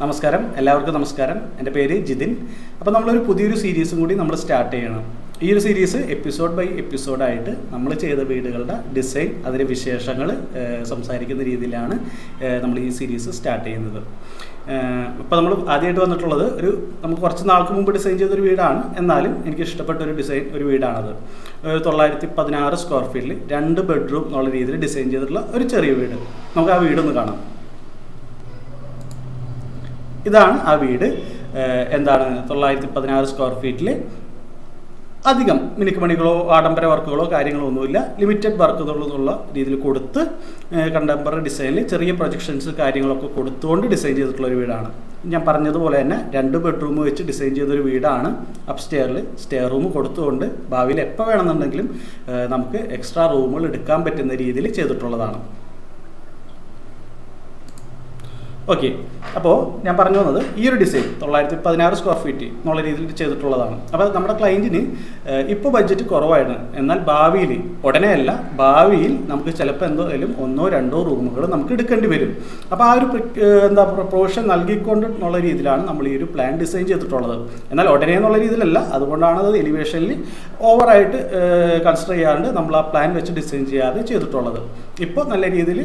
നമസ്കാരം. എല്ലാവർക്കും നമസ്കാരം. എന്റെ പേര് ജിതിൻ. അപ്പോൾ നമ്മളൊരു പുതിയൊരു സീരീസും കൂടി നമ്മൾ സ്റ്റാർട്ട് ചെയ്യണം. ഈ ഒരു സീരീസ് എപ്പിസോഡ് ബൈ എപ്പിസോഡായിട്ട് നമ്മൾ ചെയ്ത വീടുകളുടെ ഡിസൈൻ അതിന്റെ വിശേഷങ്ങൾ സംസാരിക്കുന്ന രീതിയിലാണ് നമ്മൾ ഈ സീരീസ് സ്റ്റാർട്ട് ചെയ്യുന്നത്. ഇപ്പോൾ നമ്മൾ ആദ്യമായിട്ട് വന്നിട്ടുള്ളത് ഒരു നമുക്ക് കുറച്ച് നാൾക്ക് മുമ്പ് ഡിസൈൻ ചെയ്തൊരു വീടാണ്. എന്നാലും എനിക്ക് ഇഷ്ടപ്പെട്ട ഒരു ഡിസൈൻ ഒരു വീടാണത്. തൊള്ളായിരത്തി പതിനാറ് സ്ക്വയർ ഫീറ്റിൽ രണ്ട് ബെഡ്റൂം എന്നുള്ള രീതിയിൽ ഡിസൈൻ ചെയ്തിട്ടുള്ള ഒരു ചെറിയ വീട്. നമുക്ക് ആ വീടൊന്ന് കാണാം. ഇതാണ് ആ വീട്. എന്താണ് തൊള്ളായിരത്തി പതിനാറ് സ്ക്വയർ ഫീറ്റിൽ അധികം മിനുക്കുമണികളോ ആഡംബര വർക്കുകളോ കാര്യങ്ങളോ ഒന്നുമില്ല. ലിമിറ്റഡ് വർക്ക് എന്നുള്ളതുള്ള രീതിയിൽ കൊടുത്ത് കണ്ടംപററി ഡിസൈനിൽ ചെറിയ പ്രൊജക്ഷൻസ് കാര്യങ്ങളൊക്കെ കൊടുത്തുകൊണ്ട് ഡിസൈൻ ചെയ്തിട്ടുള്ള ഒരു വീടാണ്. ഞാൻ പറഞ്ഞതുപോലെ തന്നെ രണ്ട് ബെഡ്റൂം വെച്ച് ഡിസൈൻ ചെയ്തൊരു വീടാണ് അപ്സ്റ്റെയറിൽ സ്റ്റെയർ റൂം കൊടുത്തുകൊണ്ട് ഭാവിയിൽ എപ്പോൾ വേണമെന്നുണ്ടെങ്കിലും നമുക്ക് എക്സ്ട്രാ റൂമുകൾ എടുക്കാൻ പറ്റുന്ന രീതിയിൽ ചെയ്തിട്ടുള്ളതാണ്. ഓക്കെ അപ്പോൾ ഞാൻ പറഞ്ഞു വന്നത് ഈ ഒരു ഡിസൈൻ തൊള്ളായിരത്തി പതിനാറ് സ്ക്വയർ ഫീറ്റ് എന്നുള്ള രീതിയിൽ ചെയ്തിട്ടുള്ളതാണ്. അപ്പോൾ നമ്മുടെ ക്ലയന്റിന് ഇപ്പോൾ ബഡ്ജറ്റ് കുറവാണ്. എന്നാൽ ഭാവിയിൽ ഉടനെയല്ല ഭാവിയിൽ നമുക്ക് ചിലപ്പോൾ എന്തായാലും ഒന്നോ രണ്ടോ റൂമുകൾ നമുക്ക് എടുക്കേണ്ടി വരും. അപ്പോൾ ആ ഒരു എന്താ പ്രൊപ്പോഷൻ നൽകിക്കൊണ്ട് എന്നുള്ള രീതിയിലാണ് നമ്മൾ ഈ ഒരു പ്ലാൻ ഡിസൈൻ ചെയ്തിട്ടുള്ളത്. എന്നാൽ ഉടനെ എന്നുള്ള രീതിയിലല്ല അതുകൊണ്ടാണ് അത് എലിവേഷനിൽ ഓവറായിട്ട് കൺസിഡർ ചെയ്യാണ്ട് നമ്മൾ ആ പ്ലാൻ വെച്ച് ഡിസൈൻ ചെയ്യാതെ ചെയ്തിട്ടുള്ളത്. ഇപ്പോൾ നല്ല രീതിയിൽ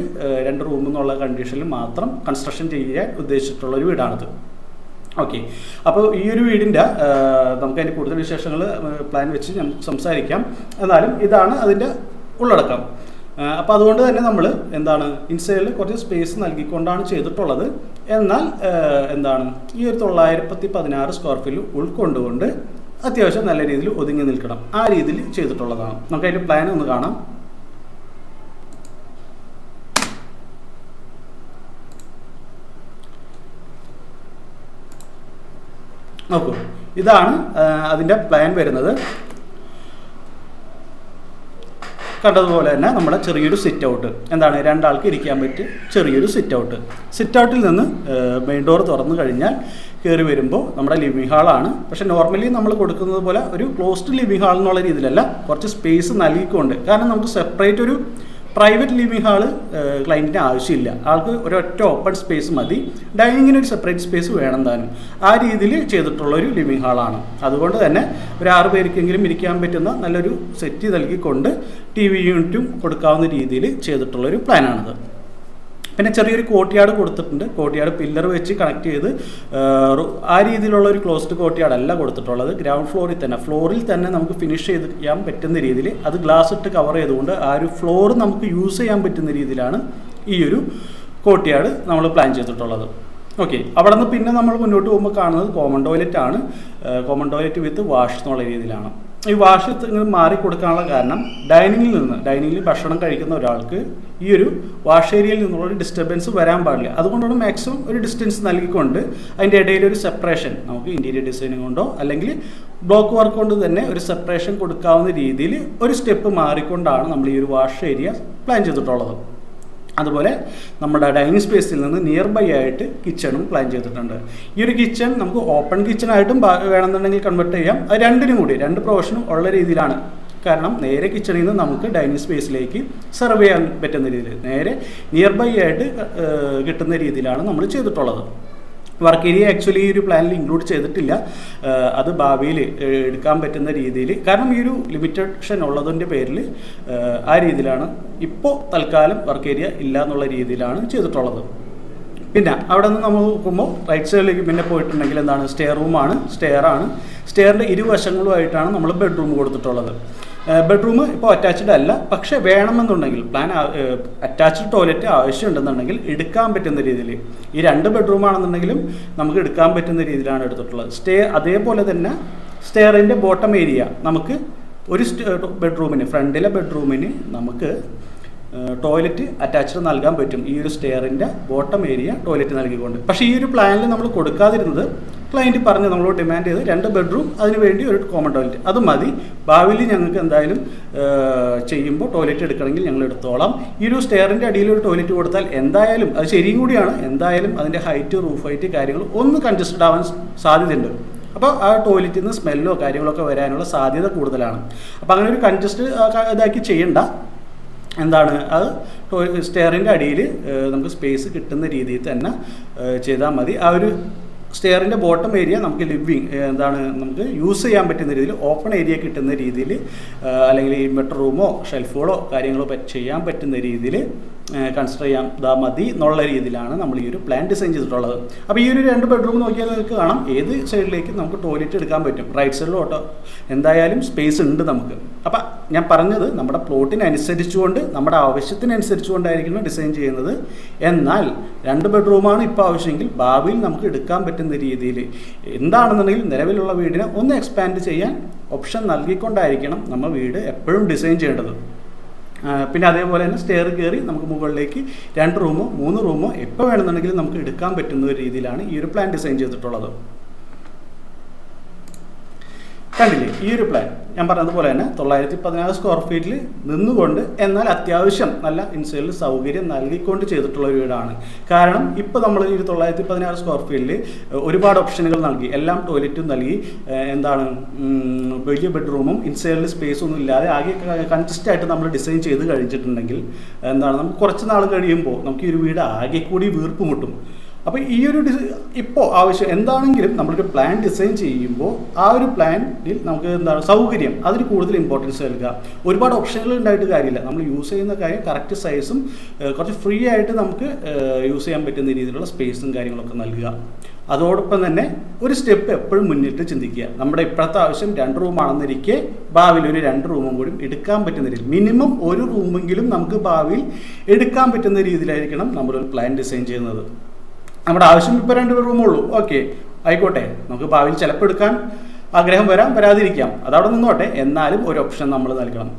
രണ്ട് റൂം എന്നുള്ള കണ്ടീഷനിൽ മാത്രം കൺസ്ട്രക്ഷൻ ചെയ്യാൻ ഉദ്ദേശിച്ചിട്ടുള്ള ഒരു വീടാണിത്. ഓക്കെ അപ്പോൾ ഈ ഒരു വീടിന്റെ നമുക്ക് അതിന്റെ കൂടുതൽ വിശേഷങ്ങൾ പ്ലാൻ വെച്ച് ഞാൻ സംസാരിക്കാം. എന്നാലും ഇതാണ് അതിന്റെ ഉള്ളടക്കം. അപ്പോൾ അതുകൊണ്ട് തന്നെ നമ്മൾ എന്താണ് ഇൻസൈഡിൽ കുറച്ച് സ്പേസ് നൽകിക്കൊണ്ടാണ് ചെയ്തിട്ടുള്ളത്. എന്നാൽ എന്താണ് ഈ ഒരു തൊള്ളായിരത്തി പതിനാറ് സ്ക്വയർ ഫീറ്റ് ഉൾക്കൊണ്ടുകൊണ്ട് അത്യാവശ്യം നല്ല രീതിയിൽ ഒതുങ്ങി നിൽക്കണം. ആ രീതിയിൽ ചെയ്തിട്ടുള്ളതാണ്. നമുക്ക് അതിന്റെ പ്ലാൻ ഒന്ന് കാണാം. നോക്കൂ. ഇതാണ് അതിന്റെ പ്ലാൻ വരുന്നത്. കണ്ടതുപോലെ തന്നെ നമ്മുടെ ചെറിയൊരു സിറ്റ് ഔട്ട് എന്താണ്? രണ്ടാൾക്ക് ഇരിക്കാൻ പറ്റിയ ചെറിയൊരു സിറ്റ് ഔട്ട് സിറ്റ് ഔട്ടിൽ നിന്ന് മെയിൻ ഡോർ തുറന്നു കഴിഞ്ഞാൽ കയറി വരുമ്പോൾ നമ്മുടെ ലിവിംഗ് ഹാളാണ് പക്ഷേ നോർമലി നമ്മൾ കൊടുക്കുന്നത് പോലെ ഒരു ക്ലോസ്ഡ് ലിവിംഗ് ഹാൾ എന്നുള്ള രീതിയിലല്ല. കുറച്ച് സ്പേസ് നൽകിക്കൊണ്ട്. കാരണം നമുക്ക് സെപ്പറേറ്റ് ഒരു പ്രൈവറ്റ് ലിവിംഗ് ഹാൾ ക്ലയന്റിന് ആവശ്യമില്ല. ആൾക്ക് ഒരൊറ്റ ഓപ്പൺ സ്പേസ് മതി. ഡൈനിങ്ങിന് ഒരു സെപ്പറേറ്റ് സ്പേസ് വേണം താനും. ആ രീതിയിൽ ചെയ്തിട്ടുള്ള ഒരു ലിവിങ് ഹാളാണ് അതുകൊണ്ട് തന്നെ ഒരു ആറ് പേർക്കെങ്കിലും ഇരിക്കാൻ പറ്റുന്ന നല്ലൊരു സെറ്റ് നൽകിക്കൊണ്ട് ടി വി യൂണിറ്റും കൊടുക്കാവുന്ന രീതിയിൽ ചെയ്തിട്ടുള്ളൊരു പ്ലാനാണിത് പിന്നെ ചെറിയൊരു കോട്ടിയാട് കൊടുത്തിട്ടുണ്ട്. കോട്ടിയാട് പില്ലർ വെച്ച് കണക്ട് ചെയ്ത് ആ, രീതിയിലുള്ള ഒരു ക്ലോസ്ഡ് കോട്ടിയാട് അല്ല കൊടുത്തിട്ടുള്ളത്. ഗ്രൗണ്ട് ഫ്ലോറിൽ തന്നെ. ഫ്ലോറിൽ തന്നെ നമുക്ക് ഫിനിഷ് ചെയ്ത് ചെയ്യാൻ പറ്റുന്ന രീതിയിൽ അത് ഗ്ലാസ് ഇട്ട് കവർ ചെയ്തുകൊണ്ട് ആ ഒരു ഫ്ലോർ നമുക്ക് യൂസ് ചെയ്യാൻ പറ്റുന്ന രീതിയിലാണ് ഈ ഒരു കോട്ടിയാട് നമ്മൾ പ്ലാൻ ചെയ്തിട്ടുള്ളത്. ഓക്കെ അവിടെ നിന്ന് പിന്നെ നമ്മൾ മുന്നോട്ട് പോകുമ്പോൾ കാണുന്നത് കോമൺ ടോയ്ലറ്റ് ആണ്. കോമൺ ടോയ്ലറ്റ് വിത്ത് വാഷ് എന്നുള്ള രീതിയിലാണ്. ഈ വാഷ് മാറി കൊടുക്കാനുള്ള കാരണം ഡൈനിങ്ങിൽ നിന്ന് ഡൈനിങ്ങിൽ ഭക്ഷണം കഴിക്കുന്ന ഒരാൾക്ക് ഈ ഒരു വാഷ് ഏരിയയിൽ നിന്നുള്ള ഒരു ഡിസ്റ്റർബൻസ് വരാൻ പാടില്ല. അതുകൊണ്ടാണ് മാക്സിമം ഒരു ഡിസ്റ്റൻസ് നൽകിക്കൊണ്ട് അതിന്റെ ഇടയിൽ ഒരു സെപ്പറേഷൻ നമുക്ക് ഇന്റീരിയർ ഡിസൈനിങ് കൊണ്ടോ അല്ലെങ്കിൽ ബ്ലോക്ക് വർക്ക് കൊണ്ട് തന്നെ ഒരു സെപ്പറേഷൻ കൊടുക്കാവുന്ന രീതിയിൽ ഒരു സ്റ്റെപ്പ് മാറിക്കൊണ്ടാണ് നമ്മൾ ഈ ഒരു വാഷ് ഏരിയ പ്ലാൻ ചെയ്തിട്ടുള്ളത്. അതുപോലെ നമ്മുടെ ഡൈനിങ് സ്പേസിൽ നിന്ന് നിയർ ബൈ ആയിട്ട് കിച്ചണും പ്ലാൻ ചെയ്തിട്ടുണ്ട്. ഈ ഒരു കിച്ചൺ നമുക്ക് ഓപ്പൺ കിച്ചണായിട്ടും വേണമെന്നുണ്ടെങ്കിൽ കൺവെർട്ട് ചെയ്യാം. അത് രണ്ടിനും കൂടി രണ്ട് പ്രൊഫഷനും ഉള്ള രീതിയിലാണ്. കാരണം നേരെ കിച്ചണിൽ നിന്ന് നമുക്ക് ഡൈനിങ് സ്പേസിലേക്ക് സെർവ് ചെയ്യാൻ പറ്റുന്ന രീതിയിൽ നേരെ നിയർ ബൈ ആയിട്ട് കിട്ടുന്ന രീതിയിലാണ് നമ്മൾ ചെയ്തിട്ടുള്ളത്. വർക്ക് ഏരിയ ആക്ച്വലി ഈ ഒരു പ്ലാനിൽ ഇൻക്ലൂഡ് ചെയ്തിട്ടില്ല. അത് ഭാവിയിൽ എടുക്കാൻ പറ്റുന്ന രീതിയിൽ. കാരണം ഈ ഒരു ലിമിറ്റേഷൻ ഉള്ളതിന്റെ പേരിൽ ആ രീതിയിലാണ് ഇപ്പോൾ തൽക്കാലം വർക്ക് ഏരിയ ഇല്ല എന്നുള്ള രീതിയിലാണ് ചെയ്തിട്ടുള്ളത്. പിന്നെ അവിടെ നിന്ന് നമ്മൾ നോക്കുമ്പോൾ റൈറ്റ് സൈഡിലേക്ക് പിന്നെ പോയിട്ടുണ്ടെങ്കിൽ എന്താണ്? സ്റ്റെയർ റൂമാണ് സ്റ്റെയർ ആണ്. സ്റ്റെയറിന്റെ ഇരുവശങ്ങളുമായിട്ടാണ് നമ്മൾ ബെഡ്റൂം കൊടുത്തിട്ടുള്ളത്. ബെഡ്റൂം ഇപ്പോൾ അറ്റാച്ച്ഡ് അല്ല. പക്ഷേ വേണമെന്നുണ്ടെങ്കിൽ പ്ലാൻ അറ്റാച്ച്ഡ് ടോയ്ലറ്റ് ആവശ്യമുണ്ടെന്നുണ്ടെങ്കിൽ എടുക്കാൻ പറ്റുന്ന രീതിയിൽ. ഈ രണ്ട് ബെഡ്റൂം ആണെന്നുണ്ടെങ്കിലും നമുക്ക് എടുക്കാൻ പറ്റുന്ന രീതിയിലാണ് എടുത്തിട്ടുള്ളത്. സ്റ്റേ അതേപോലെ തന്നെ സ്റ്റെയറിന്റെ ബോട്ടം ഏരിയ നമുക്ക് ഒരു ബെഡ്റൂമിന് ഫ്രണ്ടിലെ ബെഡ്റൂമിന് നമുക്ക് ടോയ്ലറ്റ് അറ്റാച്ച്ഡ് നൽകാൻ പറ്റും. ഈ ഒരു സ്റ്റെയറിന്റെ ബോട്ടം ഏരിയ ടോയ്ലറ്റ് നൽകിക്കൊണ്ട്. പക്ഷേ ഈ ഒരു പ്ലാനിൽ നമ്മൾ കൊടുക്കാതിരുന്നത് ക്ലയന്റ് പറഞ്ഞ് നമ്മളോട് ഡിമാൻഡ് ചെയ്ത് രണ്ട് ബെഡ്റൂം അതിന് വേണ്ടി ഒരു കോമൺ ടോയ്ലറ്റ് അത് മതി. ഭാവിയിൽ ഞങ്ങൾക്ക് എന്തായാലും ചെയ്യുമ്പോൾ ടോയ്ലറ്റ് എടുക്കണമെങ്കിൽ ഞങ്ങൾ എടുത്തോളാം. ഈ ഒരു സ്റ്റെയറിന്റെ അടിയിൽ ഒരു ടോയ്ലറ്റ് കൊടുത്താൽ എന്തായാലും അത് ശരിയും കൂടിയാണ്. എന്തായാലും അതിന്റെ ഹൈറ്റ് റൂഫ് ഹൈറ്റ് കാര്യങ്ങൾ ഒന്ന് കൺജസ്റ്റഡ് ആവാൻ സാധ്യതയുണ്ട്. അപ്പോൾ ആ ടോയ്ലറ്റിൽ നിന്ന് സ്മെല്ലോ കാര്യങ്ങളൊക്കെ വരാനുള്ള സാധ്യത കൂടുതലാണ്. അപ്പോൾ അങ്ങനെ ഒരു കൺജസ്റ്റ് ഇതാക്കി ചെയ്യണ്ട. എന്താണ്? അത് സ്റ്റെയറിന്റെ അടിയിൽ നമുക്ക് സ്പേസ് കിട്ടുന്ന രീതിയിൽ തന്നെ ചെയ്താൽ മതി. ആ ഒരു സ്റ്റെയറിന്റെ ബോട്ടം ഏരിയ നമുക്ക് ലിവിങ് എന്താണ് നമുക്ക് യൂസ് ചെയ്യാൻ പറ്റുന്ന രീതിയിൽ ഓപ്പൺ ഏരിയ കിട്ടുന്ന രീതിയിൽ അല്ലെങ്കിൽ ഇൻവെർട്ടർ റൂമോ ഷെൽഫുകളോ കാര്യങ്ങളോ ചെയ്യാൻ പറ്റുന്ന രീതിയിൽ കൺസിഡർ ചെയ്യാം. ദാ മതി എന്നുള്ള രീതിയിലാണ് നമ്മൾ ഈ ഒരു പ്ലാൻ ഡിസൈൻ ചെയ്തിട്ടുള്ളത്. അപ്പോൾ ഈ ഒരു രണ്ട് ബെഡ്റൂം നോക്കിയാൽ നിങ്ങൾക്ക് കാണാം. ഏത് സൈഡിലേക്ക് നമുക്ക് ടോയ്ലറ്റ് എടുക്കാൻ പറ്റും. റൈറ്റ് സൈഡിലോട്ടോ എന്തായാലും സ്പേസ് ഉണ്ട് നമുക്ക്. അപ്പം ഞാൻ പറഞ്ഞത് നമ്മുടെ പ്ലോട്ടിനനുസരിച്ചുകൊണ്ട് നമ്മുടെ ആവശ്യത്തിനനുസരിച്ചുകൊണ്ടായിരിക്കണം ഡിസൈൻ ചെയ്യുന്നത്. എന്നാൽ രണ്ട് ബെഡ്റൂമാണ് ഇപ്പോൾ ആവശ്യമെങ്കിൽ ഭാവിയിൽ നമുക്ക് എടുക്കാൻ പറ്റുന്ന രീതിയിൽ. എന്താണെന്നുണ്ടെങ്കിൽ നിലവിലുള്ള വീടിനെ ഒന്ന് എക്സ്പാൻഡ് ചെയ്യാൻ ഓപ്ഷൻ നൽകിക്കൊണ്ടായിരിക്കണം നമ്മൾ വീട് എപ്പോഴും ഡിസൈൻ ചെയ്യേണ്ടത്. പിന്നെ അതേപോലെ തന്നെ സ്റ്റെയർ കയറി നമുക്ക് മുകളിലേക്ക് രണ്ട് റൂമോ മൂന്ന് റൂമോ എപ്പോൾ വേണമെന്നുണ്ടെങ്കിലും നമുക്ക് എടുക്കാൻ പറ്റുന്ന ഒരു രീതിയിലാണ് ഈ ഒരു പ്ലാൻ ഡിസൈൻ ചെയ്തിട്ടുള്ളത്. കണ്ടില്ലേ? ഈ ഒരു പ്ലാൻ ഞാൻ പറഞ്ഞതുപോലെ തന്നെ തൊള്ളായിരത്തി പതിനാറ് സ്ക്വയർ ഫീറ്റിൽ നിന്നുകൊണ്ട് എന്നാൽ അത്യാവശ്യം നല്ല ഇൻസൈഡിൽ സൗകര്യം നൽകിക്കൊണ്ട് ചെയ്തിട്ടുള്ള ഒരു വീടാണ്. കാരണം ഇപ്പോൾ നമ്മൾ ഈ തൊള്ളായിരത്തി പതിനാറ് സ്ക്വയർ ഫീറ്റിൽ ഒരുപാട് ഓപ്ഷനുകൾ നൽകി. എല്ലാം ടോയ്ലറ്റും നൽകി. എന്താണ് വലിയ ബെഡ്റൂമും ഇൻസൈഡിൽ സ്പേസ് ഒന്നും ഇല്ലാതെ ആകെ കൺജസ്റ്റ് ആയിട്ട് നമ്മൾ ഡിസൈൻ ചെയ്ത് കഴിഞ്ഞിട്ടുണ്ടെങ്കിൽ എന്താണ് നമുക്ക് കുറച്ച് നാൾ കഴിയുമ്പോൾ നമുക്ക് ഈ ഒരു വീട് ആകെ കൂടി വീർപ്പ് മുട്ടും. അപ്പോൾ ഈ ഒരു ഡിസൈ ഇപ്പോൾ ആവശ്യം എന്താണെങ്കിലും നമ്മളൊരു പ്ലാൻ ഡിസൈൻ ചെയ്യുമ്പോൾ ആ ഒരു പ്ലാനിൽ നമുക്ക് എന്താണ് സൗകര്യം അതിന് കൂടുതൽ ഇമ്പോർട്ടൻസ് നൽകുക. ഒരുപാട് ഓപ്ഷനുകൾ ഉണ്ടായിട്ട് കാര്യമില്ല. നമ്മൾ യൂസ് ചെയ്യുന്ന കാര്യം കറക്റ്റ് സൈസും കുറച്ച് ഫ്രീ ആയിട്ട് നമുക്ക് യൂസ് ചെയ്യാൻ പറ്റുന്ന രീതിയിലുള്ള സ്പേസും കാര്യങ്ങളൊക്കെ നൽകുക. അതോടൊപ്പം തന്നെ ഒരു സ്റ്റെപ്പ് എപ്പോഴും മുന്നിട്ട് ചിന്തിക്കുക. നമ്മുടെ ഇപ്പോഴത്തെ ആവശ്യം രണ്ട് റൂമാണെന്നിരിക്കെ ഭാവിയിൽ ഒരു രണ്ട് റൂമും കൂടി എടുക്കാൻ പറ്റുന്ന രീതിയിൽ മിനിമം ഒരു റൂമെങ്കിലും നമുക്ക് ഭാവിയിൽ എടുക്കാൻ പറ്റുന്ന രീതിയിലായിരിക്കണം നമ്മളൊരു പ്ലാൻ ഡിസൈൻ ചെയ്യുന്നത്. നമ്മുടെ ആവശ്യം ഇപ്പോൾ രണ്ട് റൂമുള്ളൂ ഓക്കെ ആയിക്കോട്ടെ. നമുക്ക് ഭാവിയിൽ ചിലപ്പോൾ എടുക്കാൻ ആഗ്രഹം വരാം വരാതിരിക്കാം. അതവിടെ നിന്നോട്ടെ. എന്നാലും ഒരു ഓപ്ഷൻ നമ്മൾ നൽകണം.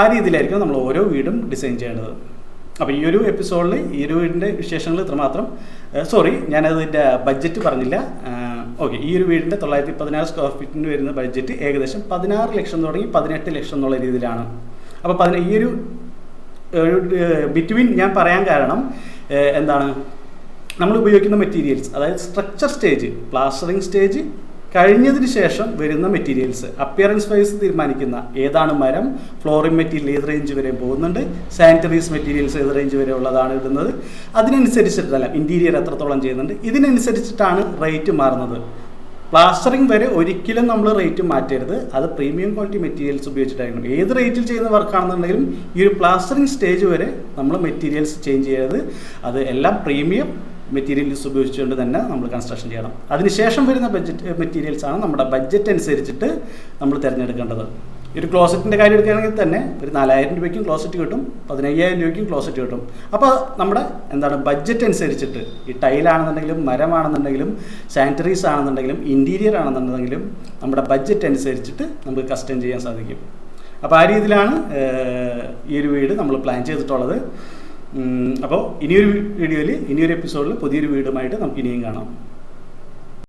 ആ രീതിയിലായിരിക്കും നമ്മൾ ഓരോ വീടും ഡിസൈൻ ചെയ്യേണ്ടത്. അപ്പോൾ ഈ ഒരു എപ്പിസോഡിൽ ഈ ഒരു വീടിന്റെ വിശേഷങ്ങൾ ഇത്രമാത്രം. സോറി ഞാനതിന്റെ ബഡ്ജറ്റ് പറഞ്ഞില്ല. ഓക്കെ ഈ ഒരു വീടിന്റെ തൊള്ളായിരത്തി പതിനാറ് സ്ക്വയർ ഫീറ്റിന് വരുന്ന ബഡ്ജറ്റ് ഏകദേശം പതിനാറ് ലക്ഷം തുടങ്ങി പതിനെട്ട് ലക്ഷം എന്നുള്ള രീതിയിലാണ്. അപ്പോൾ പതിന ഈ ഒരു ബിറ്റ്വീൻ ഞാൻ പറയാൻ കാരണം എന്താണ്? നമ്മൾ ഉപയോഗിക്കുന്ന മെറ്റീരിയൽസ് അതായത് സ്ട്രക്ചർ സ്റ്റേജ് പ്ലാസ്റ്ററിങ് സ്റ്റേജ് കഴിഞ്ഞതിന് ശേഷം വരുന്ന മെറ്റീരിയൽസ് അപ്പിയറൻസ് വൈസ് തീരുമാനിക്കുന്ന ഏതാണ് മരം ഫ്ലോറിംഗ് മെറ്റീരിയൽ ഏത് റേഞ്ച് വരെ പോകുന്നുണ്ട് സാനിറ്ററീസ് മെറ്റീരിയൽസ് ഏത് റേഞ്ച് വരെ ഉള്ളതാണ് ഇടുന്നത് അതിനനുസരിച്ചിട്ടല്ല ഇന്റീരിയർ എത്രത്തോളം ചെയ്യുന്നുണ്ട് ഇതിനനുസരിച്ചിട്ടാണ് റേറ്റ് മാറുന്നത്. പ്ലാസ്റ്ററിങ് വരെ ഒരിക്കലും നമ്മൾ റേറ്റ് മാറ്റരുത് അത് പ്രീമിയം ക്വാളിറ്റി മെറ്റീരിയൽസ് ഉപയോഗിച്ചിട്ടായിരിക്കും ഏത് റേറ്റിൽ ചെയ്യുന്ന വർക്കാണെന്നുണ്ടെങ്കിലും ഈ ഒരു പ്ലാസ്റ്ററിങ് സ്റ്റേജ് വരെ നമ്മൾ മെറ്റീരിയൽസ് ചേഞ്ച് ചെയ്യരുത് അത് എല്ലാം പ്രീമിയം മെറ്റീരിയൽസ് ഉപയോഗിച്ചുകൊണ്ട് തന്നെ നമ്മൾ കൺസ്ട്രക്ഷൻ ചെയ്യണം. അതിനുശേഷം വരുന്ന ബഡ്ജറ്റ് മെറ്റീരിയൽസ് ആണ് നമ്മുടെ ബഡ്ജറ്റ് അനുസരിച്ചിട്ട് നമ്മൾ തിരഞ്ഞെടുക്കേണ്ടത്. ഒരു ക്ലോസറ്റിന്റെ കാര്യം എടുക്കുകയാണെങ്കിൽ തന്നെ ഒരു നാലായിരം രൂപയ്ക്കും ക്ലോസറ്റ് കിട്ടും പതിനയ്യായിരം രൂപയ്ക്കും ക്ലോസറ്റ് കിട്ടും. അപ്പോൾ നമ്മുടെ എന്താണ് ബഡ്ജറ്റ് അനുസരിച്ചിട്ട് ഈ ടൈലാണെന്നുണ്ടെങ്കിലും മരമാണെന്നുണ്ടെങ്കിലും സാനിറ്ററീസ് ആണെന്നുണ്ടെങ്കിലും ഇന്റീരിയർ ആണെന്നുണ്ടെങ്കിലും നമ്മുടെ ബഡ്ജറ്റ് അനുസരിച്ചിട്ട് നമുക്ക് കസ്റ്റം ചെയ്യാൻ സാധിക്കും. അപ്പോൾ ആ രീതിയിലാണ് ഈ ഒരു വീട് നമ്മൾ പ്ലാൻ ചെയ്തിട്ടുള്ളത്. അപ്പോൾ ഇനിയൊരു വീഡിയോയിൽ ഇനിയൊരു എപ്പിസോഡിൽ പുതിയൊരു വീടുമായിട്ട് നമുക്ക് ഇനിയും കാണാം.